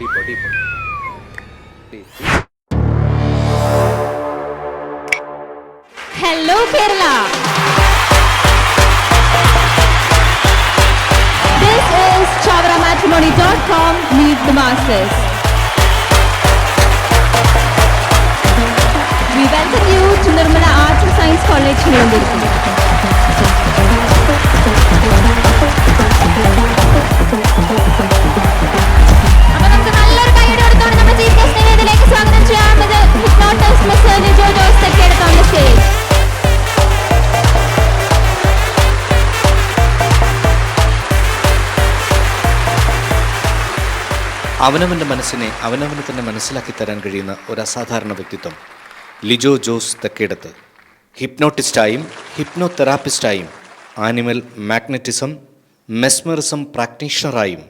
Sleep. Deeper, deeper. Hello, Kerala. This is ChavaraMatrimony.com. Meet the Masters. We welcome you to Nirmala Arts and Science College, New Delhi. അവനവന്റെ മനസ്സിനെ അവനവന് തന്നെ മനസ്സിലാക്കി തരാൻ കഴിയുന്ന ഒരു അസാധാരണ വ്യക്തിത്വം. ലിജോ ജോസ് തെക്കേടത്ത്. ഹിപ്നോട്ടിസ്റ്റായും ഹിപ്നോ തെറാപ്പിസ്റ്റായും ആനിമൽ മാഗ്നറ്റിസം മെസ്മറിസം പ്രാക്ടീഷണറായും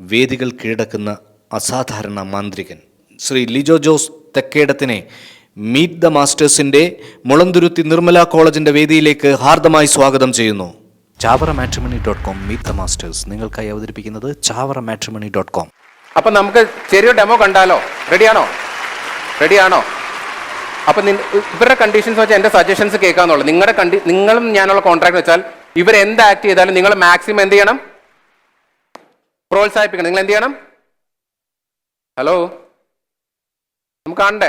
വേദികൾ കീഴടക്കുന്ന അസാധാരണ മാന്ത്രികൻ. ശ്രീ ലിജോ ജോസ് തെക്കേടത്തിനെ മീറ്റ് ദ മാസ്റ്റേഴ്സിന്റെ മുളന്തുരുത്തി നിർമ്മല കോളേജിന്റെ വേദിയിലേക്ക് ഹാർദമായി സ്വാഗതം ചെയ്യുന്നു. Chavara matrimony dot com meet the masters. നിങ്ങൾക്കായി അവതരിപ്പിക്കുന്നത് ചാവറ മാട്രിമണി ഡോട്ട് കോം. അപ്പം നമുക്ക് ചെറിയ ഡെമോ കണ്ടാലോ? റെഡിയാണോ? റെഡിയാണോ? അപ്പം ഇവരുടെ കണ്ടീഷൻസ് വെച്ചാൽ എന്റെ സജഷൻസ് കേൾക്കാന്നുള്ളൂ. നിങ്ങളുടെ കണ്ടി നിങ്ങളും ഞാനുള്ള കോൺട്രാക്ട് വെച്ചാൽ ഇവർ എന്ത് ആക്ട് ചെയ്താലും നിങ്ങൾ മാക്സിമം എന്ത് ചെയ്യണം? പ്രോത്സാഹിപ്പിക്കണം. നിങ്ങൾ എന്ത് ചെയ്യണം? ഹലോ? നമുക്ക് കാണണ്ടേ?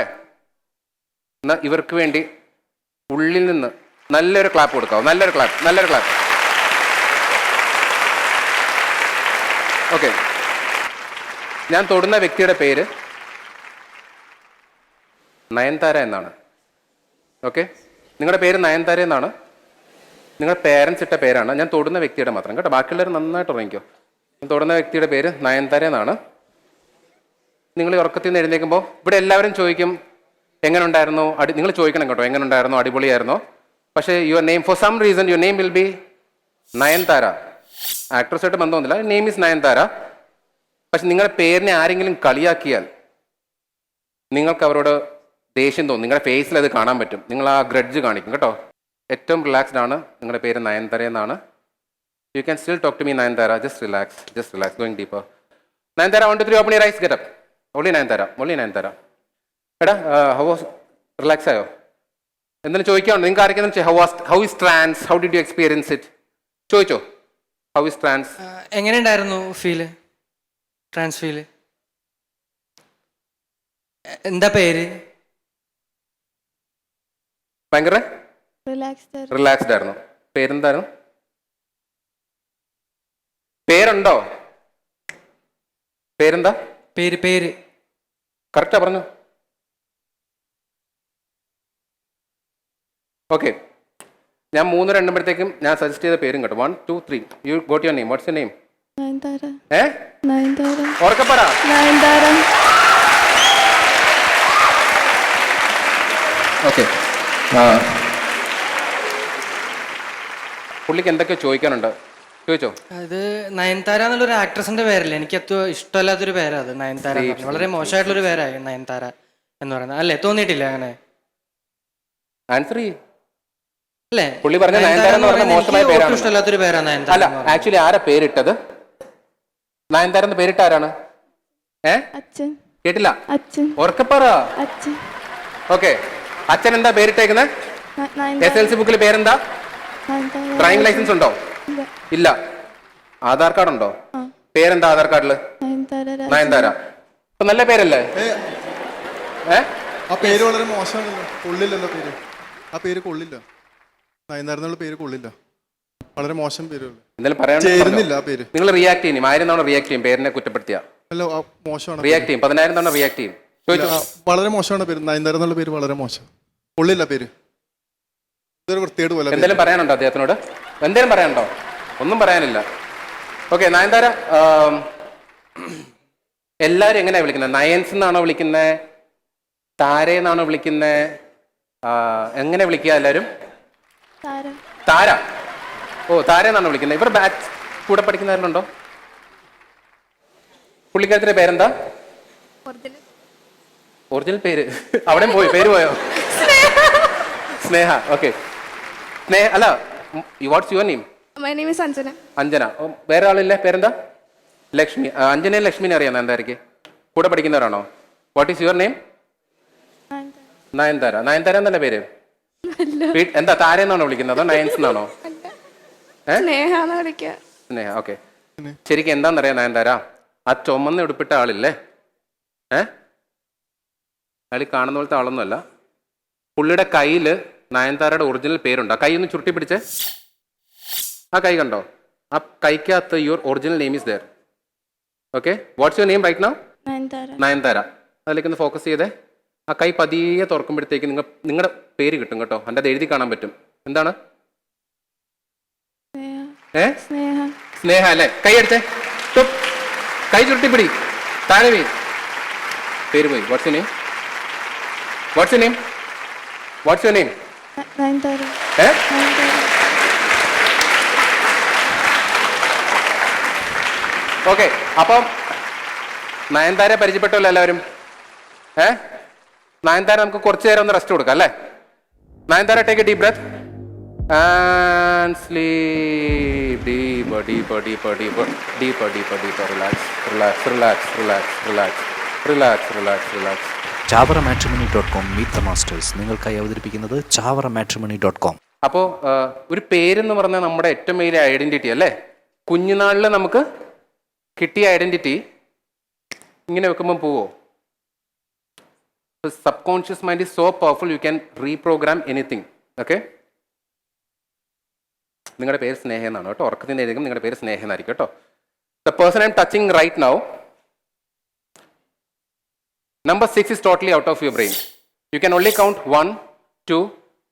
എന്നാ ഇവർക്ക് വേണ്ടി ഉള്ളിൽ നിന്ന് നല്ലൊരു ക്ലാപ്പ് കൊടുക്കാവോ? നല്ലൊരു ക്ലാപ്പ് നല്ലൊരു ക്ലാപ്പ് ഓക്കെ ഞാൻ തൊടുന്ന വ്യക്തിയുടെ പേര് നയൻതാര എന്നാണ്. ഓക്കെ നിങ്ങളുടെ പേര് നയൻതാര എന്നാണ്. നിങ്ങളുടെ പേരൻസ് ഇട്ട പേരാണ്. ഞാൻ തൊടുന്ന വ്യക്തിയുടെ മാത്രം. കേട്ടോ ബാക്കിയുള്ളവർ നന്നായിട്ട് ഉറങ്ങിക്കോ. ഞാൻ തൊടുന്ന വ്യക്തിയുടെ പേര് നയൻതാര എന്നാണ്. നിങ്ങൾ ഉറക്കത്തിൽ നിന്ന് എഴുന്നേക്കുമ്പോൾ ഇവിടെ എല്ലാവരും ചോദിക്കും എങ്ങനെ ഉണ്ടായിരുന്നു അടി നിങ്ങൾ ചോദിക്കണം കേട്ടോ എങ്ങനെ ഉണ്ടായിരുന്നു അടിപൊളിയായിരുന്നോ. പക്ഷേ your name for some reason your name will be Nayanthara. ആക്ട്രസായിട്ട് ബന്ധമൊന്നുമില്ല. Name is Nayanthara. പക്ഷെ നിങ്ങളുടെ പേരിനെ ആരെങ്കിലും കളിയാക്കിയാൽ നിങ്ങൾക്ക് അവരോട് ദേഷ്യം തോന്നും. നിങ്ങളുടെ ഫേസിൽ അത് കാണാൻ പറ്റും. നിങ്ങൾ ആ ഗ്രഡ്ജ് കാണിക്കും കേട്ടോ. ഏറ്റവും റിലാക്സ്ഡ് ആണ് നിങ്ങളുടെ പേര് നയൻതാര എന്നാണ്. You can still talk to me Nayanthara. Just relax just relax going deeper Nayanthara one two three open rise get up only Nayanthara only Nayanthara എടാ ഹൗ വാസ് റിലാക്സ് ആയോ? എന്തെങ്കിലും ചോദിക്കാണോ നിങ്ങൾക്ക് ആർക്കെങ്കിലും how was how is trance how did you experience it ചോദിച്ചോ. How is trance എങ്ങനെ എങ്ങനെയുണ്ടായിരുന്നു feel trans feel എന്താ പേര്? ഭയങ്കര. റിലാക്സ്ഡ് ആയിരുന്നു. പേരെന്തായിരുന്നു? പേരുണ്ടോ? പേരെന്താ? പേര് പേര്. കറക്റ്റാ പറഞ്ഞു? ഓക്കെ ഞാൻ മൂന്ന് രണ്ടുമ്പോഴത്തേക്കും ഞാൻ സജസ്റ്റ് ചെയ്ത പേരും കേട്ടോ. One two three you got your name what's name. ഏ. ഓർക്കപ്പറ. ഓക്കെ പുള്ളിക്ക് എന്തൊക്കെ ചോദിക്കാനുണ്ട്. ചോദിച്ചോ? അത് നയൻതാര എന്നുള്ളൊരു ആക്ട്രസിന്റെ പേരല്ലേ? എനിക്ക് ഏറ്റവും ഇഷ്ടമല്ലാത്തൊരു പേരാ അത് നയൻതാര വളരെ പറഞ്ഞത്. ഒരു മോശമായിട്ടുള്ളൊരു പേരായി നയൻതാര എന്ന് പറയുന്നത്. അല്ലേ തോന്നിയിട്ടില്ല അങ്ങനെ? ആൻസർ ചെയ്യ് അല്ലേ പുള്ളി പറഞ്ഞ നയൻതാര എന്ന് പറഞ്ഞ പറയുന്നത് മോശമായ എനിക്ക് ഒട്ടും പേരാണ്. ഇഷ്ടമല്ലാത്തൊരു പേരാ നയൻതാര അല്ല എന്ന് പറയുന്നത്. ആക്ച്വലി ആരാ പേരിട്ടത്? നയൻതാര എന്ന് പേരിട്ട ആരാണ് ഏ? അച്ഛൻ. കേട്ടില്ല. അച്ഛൻ. ഉറക്കപ്പറ അച്ഛൻ. ഓക്കെ. അച്ഛൻ എന്താ പേരിട്ടേക്കുന്നത് ന- എസ് എൽ സി ബുക്കിൽ പേരെന്താ? ഡ്രൈവിംഗ് ലൈസൻസ് ഉണ്ടോ? ഇല്ല. ആധാർ കാർഡ് ഉണ്ടോ? പേരെന്താ ആധാർ കാർഡിൽ? നയൻതാര ഇപ്പൊ അപ്പൊ നല്ല പേരല്ലേ? ഏ. ആ പേര് വളരെ മോശമാണല്ലോ. കൊള്ളില്ലല്ലോ പേര്. ആ പേര് കൊള്ളില്ല. നയൻതാരെന്നുള്ള പേര് കൊള്ളില്ല. വളരെ മോശം പേരുകൾ പറയാൻ ചേരുന്നില്ല ആ പേര്. നിങ്ങൾ റിയാക്ട് ചെയ്യും ആയിരം തവണ റിയാക്ട് ചെയ്യും. പേരിനെ കുറ്റപ്പെടുത്തിയ. അല്ല ആ മോശമാണ് റിയാക്ട് ചെയ്യും. പതിനായിരം തവണ റിയാക്ട് ചെയ്യും. ഇല്ല, ചോദിച്ചു. ആ, വളരെ മോശമാണ് പേര്. നയൻതാര എന്നുള്ള പേര് വളരെ മോശം. കൊള്ളില്ല പേര്. വൃത്തിയേട് പോലെ എന്തെങ്കിലും പറയാനുണ്ടോ അദ്ദേഹത്തിനോട്? എന്തെങ്കിലും പറയാനുണ്ടോ? ഒന്നും പറയാനില്ല. ഓക്കെ നയൻതാര എല്ലാരും എല്ലാവരും എങ്ങനെയാ വിളിക്കുന്നത്? നയൻസ് എന്നാണോ വിളിക്കുന്നത് താരയെന്നാണോ വിളിക്കുന്നത് എങ്ങനെ വിളിക്കുക എല്ലാവരും താരം. താര. ഓ താര എന്നാണ് വിളിക്കുന്നത്? ഇവർ ബാച്ച് കൂടെ പഠിക്കുന്നവരുണ്ടോ? പുള്ളിക്കാരത്തിന്റെ പേരെന്താ? ഒറിജിനൽ. പേര്. അവിടെ പോയി പേര് പോയോ? സ്നേഹ ഓക്കെ. സ്നേഹ അല്ല what's your name my name is Anjana Anjana. ഓ, വേറെ ആളില്ലേ? പേരെന്താ? ലക്ഷ്മി. ആ, അഞ്ജനയും ലക്ഷ്മിനെ അറിയാം എന്തായിരിക്കും കൂടെ പഠിക്കുന്നവരാണോ? What is your name Nayanthara. Nayanthara. എന്നല്ലേ പേര്? വീ- എന്താ താരെന്നാണോ വിളിക്കുന്നത്? അതോ നയൻസ് എന്നാണോ? ഏ? സ്നേഹാന്ന് വിളിക്കുക സ്നേഹ ഓക്കെ. ശരിക്കും എന്താണെന്നറിയാം നയൻതാര? ആ ചുമന്ന് ഉടുപ്പിട്ട ആളില്ലേ? ഏ? അയാൾ ഈ കാണുന്ന പോലത്തെ ആളൊന്നുമല്ല. പുള്ളിയുടെ കയ്യിൽ നയൻതാരയുടെ ഒറിജിനൽ പേരുണ്ട്? കൈ ഒന്ന് ചുരുട്ടി പിടിച്ചേ. ആ കൈ കണ്ടോ? ആ കൈക്കകത്ത് your original name is there okay what's your name right now Nayanthara. അതിലേക്ക് ഒന്ന് ഫോക്കസ് ചെയ്തേ. ആ കൈ പതിയെ തുറക്കുമ്പോഴത്തേക്ക് നിങ്ങൾ നിങ്ങളുടെ പേര് കിട്ടും കേട്ടോ. എന്റെ അത് എഴുതി കാണാൻ പറ്റും. എന്താണ്? സ്നേഹ. ഏ? സ്നേഹ. സ്നേഹ അല്ലേ? കൈ അടിച്ചേ. കൈ ചുരുട്ടിപ്പിടി താഴെ പോയി പേര് പോയി. What's you name what's you name what's you name okay അപ്പം നയൻതാരെ പരിചയപ്പെട്ടല്ലോ എല്ലാവരും. ഏ? നയൻതാര നമുക്ക് കുറച്ചു നേരം ഒന്ന് റെസ്റ്റ് കൊടുക്കാം അല്ലേ? Nayanthara take deep breath and sleep relax relax relax relax relax relax relax relax Chavara matrimony dot com meet the masters നിങ്ങൾക്കായി അവതരിപ്പിക്കുന്നത് ചാവറ മാട്രിമണി ഡോട്ട് കോം. അപ്പോൾ ഒരു പേരെന്ന് പറഞ്ഞാൽ നമ്മുടെ ഏറ്റവും വലിയ ഐഡന്റിറ്റി അല്ലേ? കുഞ്ഞുനാളിൽ നമുക്ക് കിട്ടിയ ഐഡന്റിറ്റി ഇങ്ങനെ വെക്കുമ്പോൾ പോവോ? Subconscious mind is so powerful you can reprogram anything okay നിങ്ങളുടെ പേര് സ്നേഹ എന്നാണ് കേട്ടോ. ഉറക്കത്തിന്റെ നിങ്ങളുടെ പേര് സ്നേഹ എന്നായിരിക്കും കേട്ടോ. The person I'm touching right now Number 6 is totally out of your brain. You can only count 1, 2,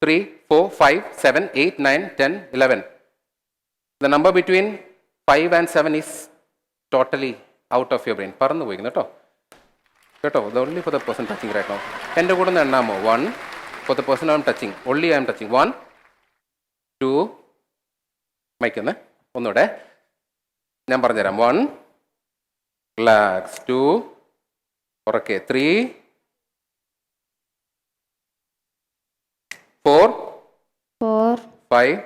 3, 4, 5, 7, 8, 9, 10, 11. The number between 5 and 7 is totally out of your brain. പറന്നു പോയി കേട്ടോ. കേട്ടോ ഇത് only for the person touching right now എന്റെ കൂടെ ഒന്ന് എണ്ണാമോ? One for the person I'm touching only I'm touching one two മൈക്കൊന്ന് ഒന്നുകൂടെ. ഞാൻ പറഞ്ഞുതരാം. വൺ റിലാക്സ് ടു ഉറക്കെ. Three four four five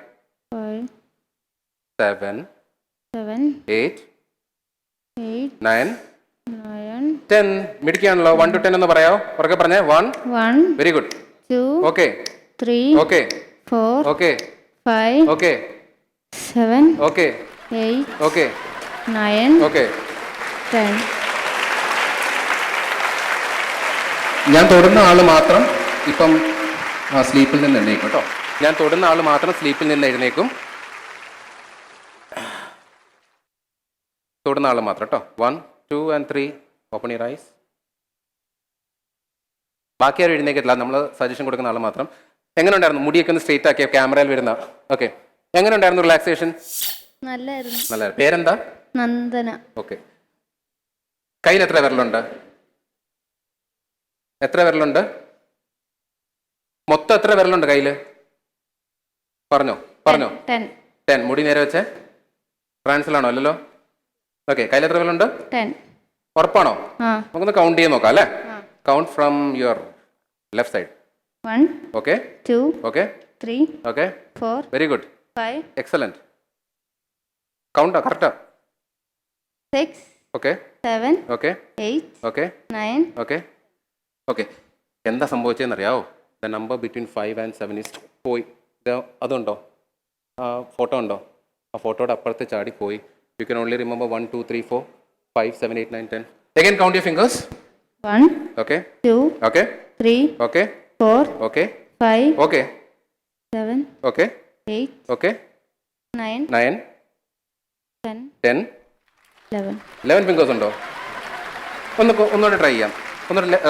five seven seven eight eight nine ten മിടിക്കാണല്ലോ one two ten എന്ന് പറയാമോ ഉറക്കെ പറഞ്ഞേ. One one very good two okay three okay four okay five okay seven okay eight okay nine okay ten ഞാൻ തൊടുന്ന ആൾ മാത്രം ഇപ്പം സ്ലീപ്പിൽ നിന്ന് എഴുന്നേക്കും കേട്ടോ. ഞാൻ തൊടുന്ന ആൾ മാത്രം സ്ലീപ്പിൽ നിന്ന് എഴുന്നേക്കും. തൊടുന്ന ആൾ മാത്രം കേട്ടോ. One two and three open your eyes ബാക്കി ആരും എഴുന്നേക്കത്തില്ല. നമ്മൾ സജഷൻ കൊടുക്കുന്ന ആൾ മാത്രം. എങ്ങനെ ഉണ്ടായിരുന്നു മുടിയൊക്കെ ഒന്ന് സ്ട്രെയിറ്റ് ആക്കിയ? ക്യാമറയിൽ വരുന്ന? ഓക്കെ എങ്ങനെ ഉണ്ടായിരുന്നു റിലാക്സേഷൻ നല്ലായിരുന്നു. നല്ല പേരെന്താ? നന്ദന. ഓക്കെ കയ്യിൽ എത്ര വിരലുണ്ട്? എത്ര വിരലുണ്ട്? മൊത്തം എത്ര വിരലുണ്ട് കയ്യിൽ പറഞ്ഞോ പറഞ്ഞോ. ടെൻ മുടി നേരെ വെച്ചേ. ഫ്രാൻസിലാണോ അല്ലല്ലോ? ഓക്കെ കയ്യിൽ എത്ര വിരലുണ്ട്? ഉറപ്പാണോ? നമുക്കൊന്ന് കൗണ്ട് ചെയ്ത് നോക്കാം അല്ലേ? Count from your left side one okay. Two okay. Three okay. Four very good five excellent കൗണ്ടാ correct six okay. Seven okay. Eight okay. Nine okay. Okay എന്താ സംഭവിച്ചതെന്ന് അറിയാവോ the number between five and seven is പോയി അതുണ്ടോ? ആ photo ഉണ്ടോ? ആ ഫോട്ടോയുടെ അപ്പുറത്ത് ചാടി പോയി. You can only remember one two three four five seven eight nine ten again count you fingers one okay two okay three okay four okay five okay seven okay eight okay nine nine ten ten eleven eleven fingers ഉണ്ടോ? ഒന്ന് ഒന്നുകൂടെ try ചെയ്യാം. ഒന്നുകൂടെ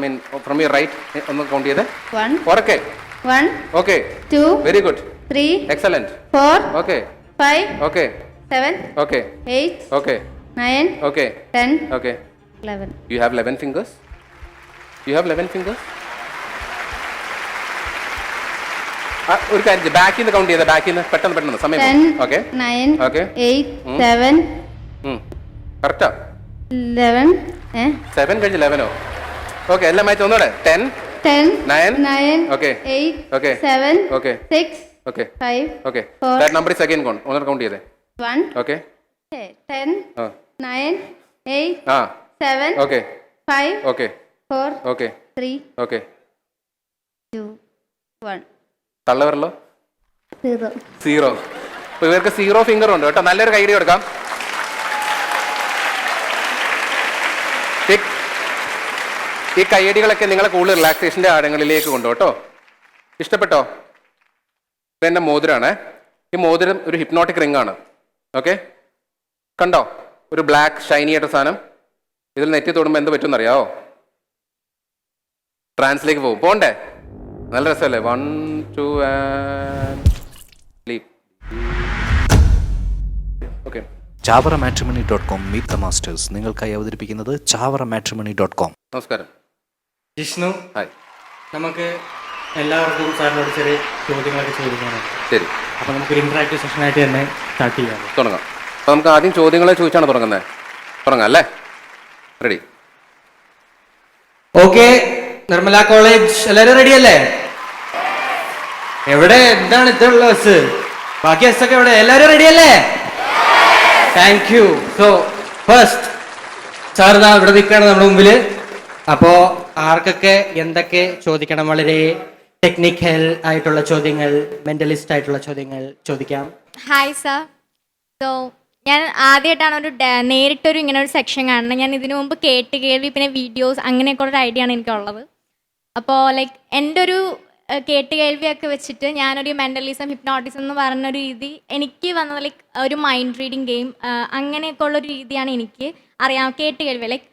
mean from you right ഒന്ന് count ചെയ്ത്. ഉറക്കെ one okay two very good three excellent four okay five okay seven okay eight okay nine okay ten okay eleven you have eleven fingers you have eleven fingers ഒരു കാര്യം ബാക്കിൽ നിന്ന് count ചെയ്ത. ബാക്കിൽ നിന്ന് പെട്ടെന്ന് പെട്ടെന്ന്. സമയം okay nine okay eight. Seven correct eleven seven കഴിഞ്ഞ് ലെവനോ ഓക്കെ എല്ലാം മാച്ച് ഒന്നുകൂടെ ten ten nine nine okay eight Okay. Seven okay six okay five okay. That number is again count ഒന്നുകൂടെ കൗണ്ട് ചെയ്തേ. One okay ten nine eight ആ. Seven okay five okay four okay three okay two one തള്ളവരല്ലോ? Zero zero ഇവർക്ക് zero finger ഉണ്ട്. കേട്ടോ നല്ലൊരു കൈഡി കൊടുക്കാം. ഈ കയ്യടികളൊക്കെ നിങ്ങളെ കൂടുതൽ റിലാക്സേഷന്റെ ആഴങ്ങളിലേക്ക് കൊണ്ടു കേട്ടോ ഇഷ്ടപ്പെട്ടോ ഇതെന്റെ മോതിരാണേ. ഈ മോതിരം ഒരു ഹിപ്നോട്ടിക് റിംഗ് ആണ്. ഓക്കെ കണ്ടോ? ഒരു ബ്ലാക്ക് ഷൈനി ആയിട്ട് സാധനം. ഇതിൽ നെറ്റി തൊടുമ്പോൾ എന്ത് പറ്റുമെന്ന് അറിയാവോ ട്രാൻസിലേക്ക് പോകും. പോണ്ടേ? നല്ല രസമല്ലേ? One two okay Chavara matrimony dot com meet the masters നിങ്ങൾക്കായി അവതരിപ്പിക്കുന്നത് ചാവറ മാട്രിമണി ഡോട്ട് കോം നമസ്കാരം. ജിഷ്ണു ഹായ്. നമുക്ക് എല്ലാവർക്കും സാറിനോട് ചെറിയ ചോദ്യങ്ങളൊക്കെ ചോദിക്കാനുണ്ട് ശരി. അപ്പോൾ നമുക്കൊരു ഇൻട്രാക്റ്റീവ് സെഷനായിട്ട് തന്നെ സ്റ്റാർട്ട് ചെയ്യാം. തുടങ്ങാം. അപ്പോൾ നമുക്ക് ആദ്യം ചോദ്യങ്ങളെ ചോദിച്ചാണ് തുടങ്ങുന്നത് തുടങ്ങാം അല്ലേ? റെഡി ഓക്കെ നിർമ്മല കോളേജ് എല്ലാവരും റെഡി അല്ലേ? എവിടെ? എന്താണ് ഇതുള്ള ബസ് ബാക്കി ബസ് ഒക്കെ എവിടെ? എല്ലാവരും റെഡി അല്ലേ? Thank you so first sir ഇതാ ഇവിടെ നിൽക്കുകയാണ് നമ്മുടെ മുമ്പിൽ അപ്പോ ആർക്കൊക്കെ എന്തൊക്കെ ചോദിക്കണം? വളരെ ടെക്നിക്കൽ ആയിട്ടുള്ള ചോദ്യങ്ങൾ മെന്റലിസ്റ്റ് ആയിട്ടുള്ള ചോദ്യങ്ങൾ ചോദിക്കാം. ഹായ് സർ സോ ഞാൻ ആദ്യമായിട്ടാണ് ഒരു നേരിട്ടൊരു ഇങ്ങനെ ഒരു സെക്ഷൻ കാണുന്നത്. ഞാൻ ഇതിനു മുമ്പ് കേട്ട് കേൾവി പിന്നെ വീഡിയോസ് അങ്ങനെയൊക്കെ ഒരു ഐഡിയ ആണ് എനിക്കുള്ളത്. അപ്പോൾ ലൈക്ക് എന്റെ ഒരു കേട്ട് കേൾവിയൊക്കെ വെച്ചിട്ട് ഞാനൊരു മെന്റലിസം ഹിപ്നോട്ടിസം എന്ന് പറഞ്ഞൊരു രീതി എനിക്ക് വന്നത് ലൈക്ക് ഒരു മൈൻഡ് റീഡിങ് ഗെയിം അങ്ങനെയൊക്കെ ഉള്ളൊരു രീതിയാണ് എനിക്ക് അറിയാം. കേട്ട് കേൾവി ലൈക്ക്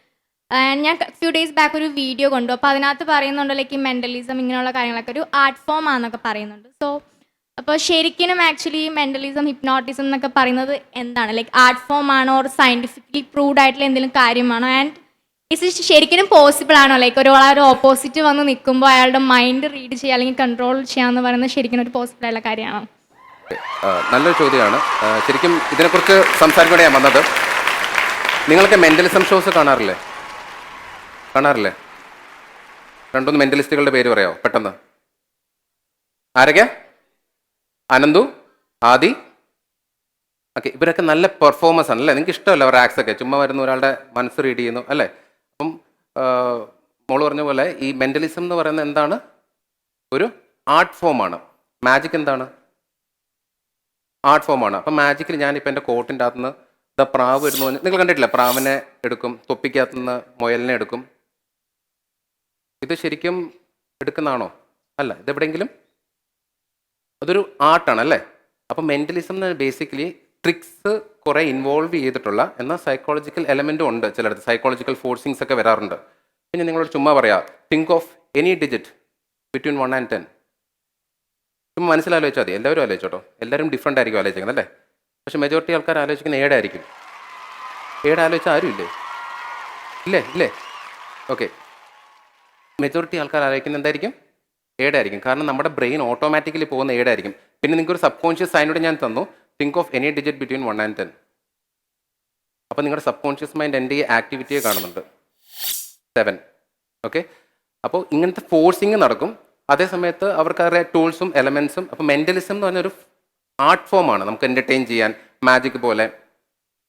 ഞാൻ ഫ്യൂ ഡേയ്സ് ബാക്ക് ഒരു വീഡിയോ കൊണ്ടു. അപ്പോൾ അതിനകത്ത് പറയുന്നുണ്ട് ലൈക്ക് മെന്റലിസം ഇങ്ങനെയുള്ള കാര്യങ്ങളൊക്കെ ഒരു ആർട്ട് ഫോം ആണെന്നൊക്കെ പറയുന്നുണ്ട്. സോ അപ്പോൾ ശരിക്കും ആക്ച്വലി മെന്റലിസം ഹിപ്നോട്ടിസം എന്നൊക്കെ പറയുന്നത് എന്താണ്? ലൈക്ക് ആർട്ട് ഫോം ആണോ? ഓർ സയന്റിഫിക്കലി പ്രൂവ്ഡ് ആയിട്ടുള്ള എന്തെങ്കിലും കാര്യമാണോ? ആൻഡ് ഇറ്റ് ശരിക്കും പോസിബിൾ ആണോ? ലൈക്ക് ഒരാൾ ഒരു ഓപ്പോസിറ്റ് വന്ന് നിൽക്കുമ്പോൾ അയാളുടെ മൈൻഡ് റീഡ് ചെയ്യുക അല്ലെങ്കിൽ കൺട്രോൾ ചെയ്യാന്ന് പറയുന്നത് ശരിക്കും ഒരു പോസിബിൾ ആയിട്ടുള്ള കാര്യമാണോ? നല്ലൊരു ചോദ്യമാണ്. ശരിക്കും ഇതിനെക്കുറിച്ച് സംസാരിക്കാൻ ഞാൻ വന്നത്. നിങ്ങൾക്ക് മെന്റലിസം ഷോസ് കാണാറില്ലേ? കാണാറില്ലേ? രണ്ടൊന്ന് മെന്റലിസ്റ്റുകളുടെ പേര് പറയാമോ പെട്ടെന്ന്. ആരൊക്കെയാ? അനന്തു ആദി. ഓക്കെ ഇവരൊക്കെ നല്ല പെർഫോമൻസ് ആണ് അല്ലേ? നിങ്ങൾക്ക് ഇഷ്ടമല്ല അവരുടെ ആക്സ് ഒക്കെ? ചുമ്മാ വരുന്ന ഒരാളുടെ മനസ്സ് റീഡ് ചെയ്യുന്നു അല്ലേ? അപ്പം മോൾ പറഞ്ഞ പോലെ ഈ മെന്റലിസം എന്ന് പറയുന്നത് എന്താണ്? ഒരു ആർട്ട് ഫോമാണ് മാജിക് എന്താണ്? ആർട്ട് ഫോമാണ് അപ്പം മാജിക്കിൽ ഞാനിപ്പോൾ എന്റെ കോട്ടിന്റെ അകത്തുനിന്ന് ദ പ്രാവ് വരുന്നു നിങ്ങൾ കണ്ടിട്ടില്ല? പ്രാവിനെ എടുക്കും തൊപ്പിക്കകത്തുനിന്ന് മുയലിനെ എടുക്കും. ഇത് ശരിക്കും എടുക്കുന്നതാണോ? അല്ല ഇതെവിടെയെങ്കിലും അതൊരു ആർട്ടാണ് അല്ലേ? അപ്പോൾ മെന്റലിസം എന്ന് ബേസിക്കലി ട്രിക്സ് കുറേ ഇൻവോൾവ് ചെയ്തിട്ടുള്ള എന്നാൽ സൈക്കോളജിക്കൽ എലമെന്റും ഉണ്ട് ചിലടത്ത് സൈക്കോളജിക്കൽ ഫോഴ്സിങ്സ് ഒക്കെ വരാറുണ്ട്. പിന്നെ നിങ്ങളോട് ചുമ്മാ പറയാം think of any digit between one and ten ചുമ്മാ മനസ്സിലാലോചിച്ചാൽ മതി. എല്ലാവരും ആലോചിച്ചോട്ടോ. എല്ലാവരും ഡിഫറെന്റ് ആയിരിക്കും ആലോചിക്കുന്നത് അല്ലേ? പക്ഷെ മെജോറിറ്റി ആൾക്കാർ ആലോചിക്കുന്ന ഏടായിരിക്കും ഏഴ് ആലോചിച്ചാൽ ആരും ഇല്ലേ ഇല്ലേ ഇല്ലേ? ഓക്കെ മെജോറിറ്റി ആൾക്കാർ ആലോചിക്കുന്നത് എന്തായിരിക്കും? ഏടായിരിക്കും. കാരണം നമ്മുടെ ബ്രെയിൻ ഓട്ടോമാറ്റിക്കലി പോകുന്ന ഏടായിരിക്കും. പിന്നെ നിങ്ങൾക്ക് ഒരു സബ് കോൺഷ്യസ് സൈനോട് ഞാൻ തന്നു. Think of any digit between one and ten അപ്പോൾ നിങ്ങളുടെ സബ് കോൺഷ്യസ് മൈൻഡ് എന്റെ ഈ ആക്ടിവിറ്റിയെ കാണുന്നുണ്ട്. സെവൻ ഓക്കെ അപ്പോൾ ഇങ്ങനത്തെ ഫോഴ്സിങ് നടക്കും. അതേ സമയത്ത് അവർക്ക് അവരുടെ ടൂൾസും എലമെൻസും അപ്പോൾ മെന്റലിസം എന്ന് പറഞ്ഞൊരു ആർട്ട് ഫോമാണ് നമുക്ക് എന്റർടൈൻ ചെയ്യാൻ മാജിക് പോലെ.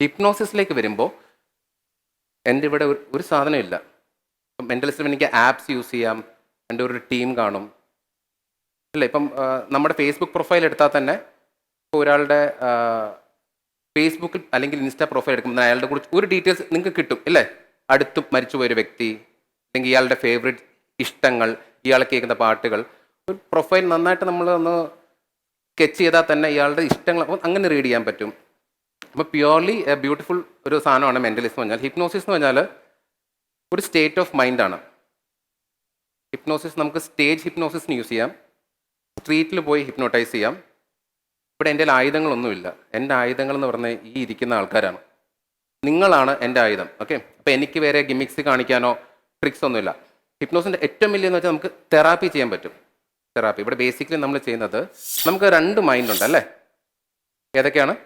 ഹിപ്നോസിസിലേക്ക് വരുമ്പോൾ എന്റെ ഇവിടെ ഒരു സാധനമില്ല. ഇപ്പം മെന്റലിസം എനിക്ക് ആപ്സ് യൂസ് ചെയ്യാം. എന്റെ ഒരു ടീം കാണും. അല്ല? ഇപ്പം നമ്മുടെ ഫേസ്ബുക്ക് പ്രൊഫൈൽ എടുത്താൽ തന്നെ ഇപ്പോൾ ഒരാളുടെ ഫേസ്ബുക്കിൽ അല്ലെങ്കിൽ ഇൻസ്റ്റാ പ്രൊഫൈൽ എടുക്കുമ്പോൾ അയാളുടെ കുറിച്ച് ഒരു ഡീറ്റെയിൽസ് നിങ്ങൾക്ക് കിട്ടും ഇല്ലേ അടുത്ത് മരിച്ചുപോയ ഒരു വ്യക്തി അല്ലെങ്കിൽ ഇയാളുടെ ഫേവറേറ്റ് ഇഷ്ടങ്ങൾ ഇയാൾ കേൾക്കുന്ന പാട്ടുകൾ. ഒരു പ്രൊഫൈൽ നന്നായിട്ട് നമ്മൾ ഒന്ന് സ്കെച്ച് ചെയ്താൽ തന്നെ ഇയാളുടെ ഇഷ്ടങ്ങൾ അങ്ങനെ റീഡ് ചെയ്യാൻ പറ്റും. അപ്പോൾ പ്യുവർലി ബ്യൂട്ടിഫുൾ ഒരു സാധനമാണ് മെന്റലിസം എന്ന് പറഞ്ഞാൽ. ഹിപ്നോസിസ് എന്ന് പറഞ്ഞാൽ ഒരു സ്റ്റേറ്റ് ഓഫ് മൈൻഡാണ് ഹിപ്നോസിസ് നമുക്ക് സ്റ്റേജ് ഹിപ്നോസിസിന് യൂസ് ചെയ്യാം. സ്ട്രീറ്റിൽ പോയി ഹിപ്നോട്ടൈസ് ചെയ്യാം. ഇവിടെ എന്റെ ആയുധങ്ങളൊന്നുമില്ല. എന്റെ ആയുധങ്ങൾ എന്ന് പറഞ്ഞാൽ ഈ ഇരിക്കുന്ന ആൾക്കാരാണ്. നിങ്ങളാണ് എന്റെ ആയുധം. ഓക്കെ അപ്പോൾ എനിക്ക് വേറെ ഗിമിക്സ് കാണിക്കാനോ ട്രിക്സ് ഒന്നുമില്ല. ഹിപ്നോസിന്റെ ഏറ്റവും വലിയ എന്ന് വെച്ചാൽ നമുക്ക് തെറാപ്പി ചെയ്യാൻ പറ്റും. തെറാപ്പി ഇവിടെ ബേസിക്കലി നമ്മൾ ചെയ്യുന്നത് നമുക്ക് രണ്ട് മൈൻഡ് ഉണ്ട് അല്ലേ? ഏതൊക്കെയാണ്?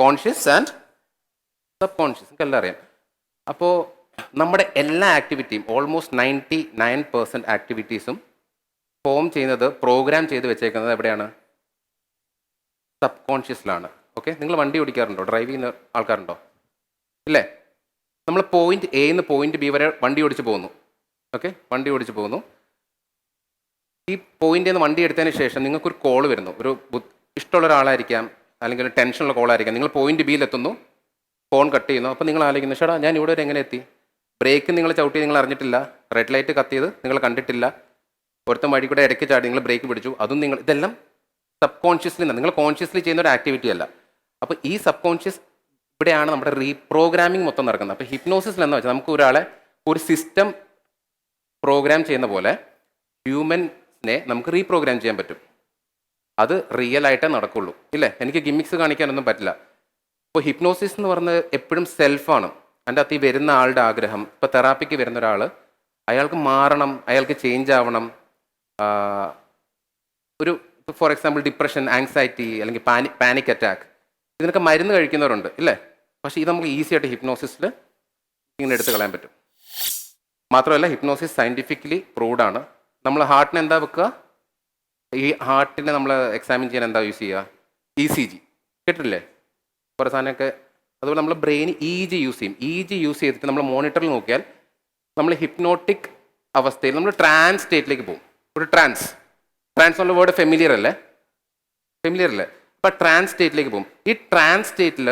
കോൺഷ്യസ് ആൻഡ് സബ് കോൺഷ്യസ് എല്ലാം അറിയാം. അപ്പോൾ നമ്മുടെ എല്ലാ ആക്ടിവിറ്റിയും ഓൾമോസ്റ്റ് നയന്റി നയൻ പെർസെന്റ് ആക്ടിവിറ്റീസും ഫോം ചെയ്യുന്നത് പ്രോഗ്രാം ചെയ്ത് വെച്ചേക്കുന്നത് എവിടെയാണ്? സബ് കോൺഷ്യസിലാണ് ഓക്കെ നിങ്ങൾ വണ്ടി ഓടിക്കാറുണ്ടോ? ഡ്രൈവ് ചെയ്യുന്ന ആൾക്കാരുണ്ടോ? ഇല്ലേ? നമ്മൾ പോയിന്റ് എ നിന്ന് പോയിന്റ് ബി വരെ വണ്ടി ഓടിച്ച് പോകുന്നു. ഓക്കെ വണ്ടി ഓടിച്ച് പോകുന്നു. ഈ പോയിന്റിൽ നിന്ന് വണ്ടി എടുത്തതിന് ശേഷം നിങ്ങൾക്കൊരു കോൾ വരുന്നു. ഒരു ഇഷ്ടമുള്ള ഒരാളായിരിക്കാം അല്ലെങ്കിൽ ടെൻഷനുള്ള കോളായിരിക്കാം നിങ്ങൾ പോയിന്റ് ബിയിൽ എത്തുന്നു ഫോൺ കട്ട് ചെയ്യുന്നു. അപ്പോൾ നിങ്ങൾ ആലോചിക്കുന്നു ചേട്ടാ ഞാൻ ഇവിടെ വരെ എങ്ങനെ എത്തി? ബ്രേക്ക് നിങ്ങൾ ചവിട്ടി നിങ്ങൾ അറിഞ്ഞിട്ടില്ല. റെഡ് ലൈറ്റ് കത്തിയത് നിങ്ങൾ കണ്ടിട്ടില്ല. ഒരുത്തൻ വഴി കൂടെ ഇടയ്ക്ക് ചാടി നിങ്ങൾ ബ്രേക്ക് പിടിച്ചു. അതും നിങ്ങൾ ഇതെല്ലാം സബ് കോൺഷ്യസ്ലി നിങ്ങൾ കോൺഷ്യസ്ലി ചെയ്യുന്ന ഒരു ആക്ടിവിറ്റി അല്ല. അപ്പോൾ ഈ സബ് കോൺഷ്യസ് ഇവിടെയാണ് നമ്മുടെ റീപ്രോഗ്രാമിംഗ് മൊത്തം നടക്കുന്നത്. അപ്പോൾ ഹിപ്നോസിസിൽ എന്ന് വെച്ചാൽ നമുക്ക് ഒരാളെ ഒരു സിസ്റ്റം പ്രോഗ്രാം ചെയ്യുന്ന പോലെ ഹ്യൂമൻസിനെ നമുക്ക് റീപ്രോഗ്രാം ചെയ്യാൻ പറ്റും. അത് റിയൽ ആയിട്ടേ നടക്കുള്ളൂ. ഇല്ലേ? എനിക്ക് ഗിമ്മിക്സ് കാണിക്കാനൊന്നും പറ്റില്ല. ഇപ്പോൾ ഹിപ്നോസിസ് എന്ന് പറയുന്നത് എപ്പോഴും സെൽഫാണ് അതിന്റെ അകത്ത് ഈ വരുന്ന ആളുടെ ആഗ്രഹം ഇപ്പോൾ തെറാപ്പിക്ക് വരുന്ന ഒരാൾ അയാൾക്ക് മാറണം അയാൾക്ക് ചേഞ്ച് ആവണം. ഒരു ഫോർ എക്സാമ്പിൾ ഡിപ്രഷൻ ആങ്സൈറ്റി അല്ലെങ്കിൽ പാനി പാനിക് അറ്റാക്ക് ഇതിനൊക്കെ മരുന്ന് കഴിക്കുന്നവരുണ്ട് ഇല്ലേ? പക്ഷേ ഇത് നമുക്ക് ഈസി ആയിട്ട് ഹിപ്നോസിസിൽ ഇങ്ങനെ എടുത്ത് കളയാൻ പറ്റും. മാത്രമല്ല ഹിപ്നോസിസ് സയന്റിഫിക്കലി പ്രൂവ്ഡ് ആണ്. നമ്മൾ ഹാർട്ടിന് എന്താ വെക്കുക? ഈ ഹാർട്ടിനെ നമ്മൾ എക്സാമിൻ ചെയ്യാൻ എന്താ യൂസ് ചെയ്യുക? ഇ സി ജി കേട്ടിട്ടില്ലേ? കുറേ സാധനമൊക്കെ അതുപോലെ നമ്മൾ ബ്രെയിൻ ഇ ജി യൂസ് ചെയ്യും. ഇ ജി യൂസ് ചെയ്തിട്ട് നമ്മൾ മോണിറ്ററിൽ നോക്കിയാൽ നമ്മൾ ഹിപ്നോട്ടിക് അവസ്ഥയിൽ നമ്മൾ ട്രാൻസ് സ്റ്റേറ്റിലേക്ക് പോകും. ഒരു ട്രാൻസ് ട്രാൻസ് എന്നുള്ള വേർഡ് ഫെമിലിയർ അല്ലേ? ഫെമിലിയർ അല്ലേ? അപ്പം ട്രാൻസ് സ്റ്റേറ്റിലേക്ക് പോകും. ഈ ട്രാൻസ് സ്റ്റേറ്റിൽ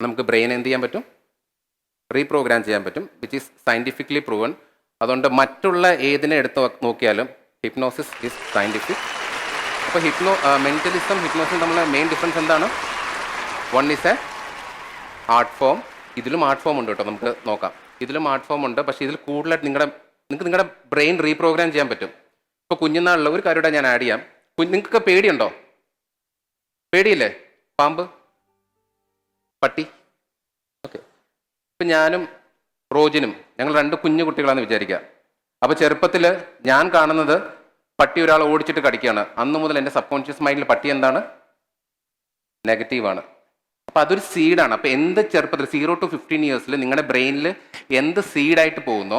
നമുക്ക് ബ്രെയിൻ എന്ത് ചെയ്യാൻ പറ്റും? റീപ്രോഗ്രാം ചെയ്യാൻ പറ്റും. വിച്ച് ഈസ് സയന്റിഫിക്കലി പ്രൂവൺ അതുകൊണ്ട് മറ്റുള്ള ഏതിനെ എടുത്ത് നോക്കിയാലും ഹിപ്നോസിസ് ഈസ് സയന്റിഫിക് അപ്പോൾ ഹിപ്നോ മെന്റലിസം ഹിപ്നോസിസും തമ്മിലുള്ള മെയിൻ ഡിഫറൻസ് എന്താണ്? One is a art form ഇതിലും ആർട്ട് ഫോം ഉണ്ട് കേട്ടോ നമുക്ക് നോക്കാം. ഇതിലും ആർട്ട് ഫോം ഉണ്ട് പക്ഷേ ഇതിൽ കൂടുതലായിട്ട് നിങ്ങളുടെ നിങ്ങൾക്ക് നിങ്ങളുടെ ബ്രെയിൻ റീപ്രോഗ്രാം ചെയ്യാൻ പറ്റും. ഇപ്പോൾ കുഞ്ഞുനാളുള്ള ഒരു കാര്യം ഞാൻ ആഡ് ചെയ്യാം. നിങ്ങൾക്കൊക്കെ നിങ്ങൾക്ക് പേടിയുണ്ടോ? പേടിയില്ലേ? പാമ്പ്? പട്ടി? ഓക്കെ. ഇപ്പം ഞാനും റോജിനും ഞങ്ങൾ രണ്ട് കുഞ്ഞു കുട്ടികളാണെന്ന് വിചാരിക്കുക അപ്പോൾ ചെറുപ്പത്തിൽ ഞാൻ കാണുന്നത് പട്ടി ഒരാൾ ഓടിച്ചിട്ട് കടിക്കുകയാണ്. അന്ന് മുതൽ എന്റെ സബ് കോൺഷ്യസ് മൈൻഡിൽ പട്ടി എന്താണ്? നെഗറ്റീവാണ് അപ്പോൾ അതൊരു സീഡാണ് അപ്പോൾ എന്ത് ചെറുപ്പത്തിൽ സീറോ ടു ഫിഫ്റ്റീൻ ഇയേഴ്സിൽ നിങ്ങളുടെ ബ്രെയിനിൽ എന്ത് സീഡായിട്ട് പോകുന്നോ